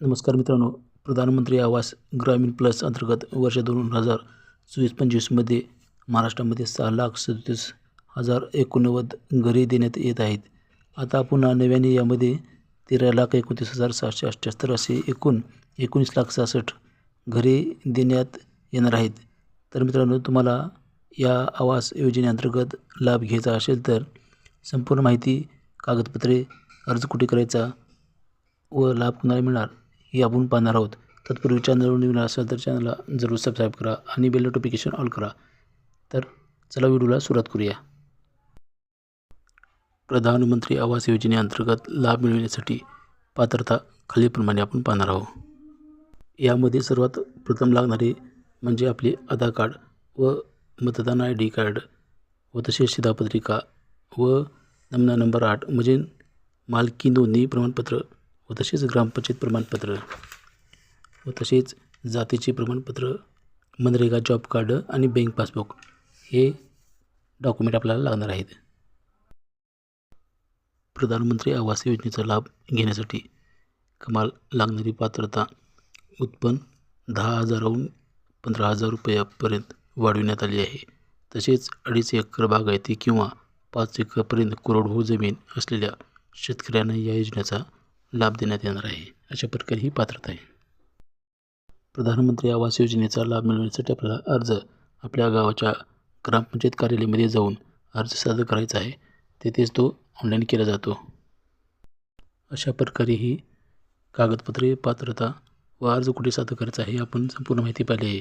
नमस्कार मित्रांनो. प्रधानमंत्री आवास ग्रामीण प्लस अंतर्गत वर्ष दोन हजार चोवीस पंचवीसमध्ये महाराष्ट्रामध्ये सहा लाख सदतीस हजार एकोणनव्वद घरे देण्यात येत आहेत. आता पुन्हा नव्याने यामध्ये तेरा लाख एकोणतीस हजार सहाशे अठ्ठ्याहत्तर असे एकूण एकोणीस लाख सहासष्ट घरे देण्यात येणार आहेत. तर मित्रांनो तुम्हाला या आवास योजनेअंतर्गत लाभ घ्यायचा असेल तर संपूर्ण माहिती कागदपत्रे अर्ज कुठे करायचा व लाभ कुणाला मिळणार? ही आपण पाहणार आहोत. तत्पूर्वी चॅनलवर नवीन असेल तर चॅनलला जरूर सबस्क्राईब करा आणि बेल नोटिफिकेशन ऑल करा. तर चला व्हिडिओला सुरुवात करूया. प्रधानमंत्री आवास योजनेअंतर्गत लाभ मिळविण्यासाठी पात्रता खालीलप्रमाणे आपण पाहणार आहोत. यामध्ये सर्वात प्रथम लागणारे म्हणजे आपले आधार कार्ड व मतदान आय डी कार्ड व तसेच शिधापत्रिका व नमुना नंबर आठ म्हणजे मालकी नोंदणी प्रमाणपत्र व तसेच ग्रामपंचायत प्रमाणपत्र. व तसेच जातीचे प्रमाणपत्र मनरेगा जॉब कार्ड आणि बँक पासबुक हे डॉक्युमेंट आपल्याला लागणार आहेत. प्रधानमंत्री आवास योजनेचा लाभ घेण्यासाठी कमाल लागणारी पात्रता उत्पन्न दहा हजाराहून पंधरा हजार रुपयापर्यंत वाढविण्यात आली आहे. तसेच अडीच एकर बागायती किंवा पाच एकरपर्यंत कोरडवाहू जमीन असलेल्या शेतकऱ्यांना या योजनेचा लाभ देण्यात येणार आहे. अशा प्रकारे ही पात्रता आहे. प्रधानमंत्री आवास योजनेचा लाभ मिळवण्यासाठी आपल्याला अर्ज आपल्या गावाच्या ग्रामपंचायत कार्यालयामध्ये जाऊन अर्ज सादर करायचा आहे. तेथेच तो ऑनलाईन केला जातो. अशा प्रकारे ही कागदपत्रे पात्रता व अर्ज कुठे सादर करायचा आहे आपण संपूर्ण माहिती पाहिली आहे.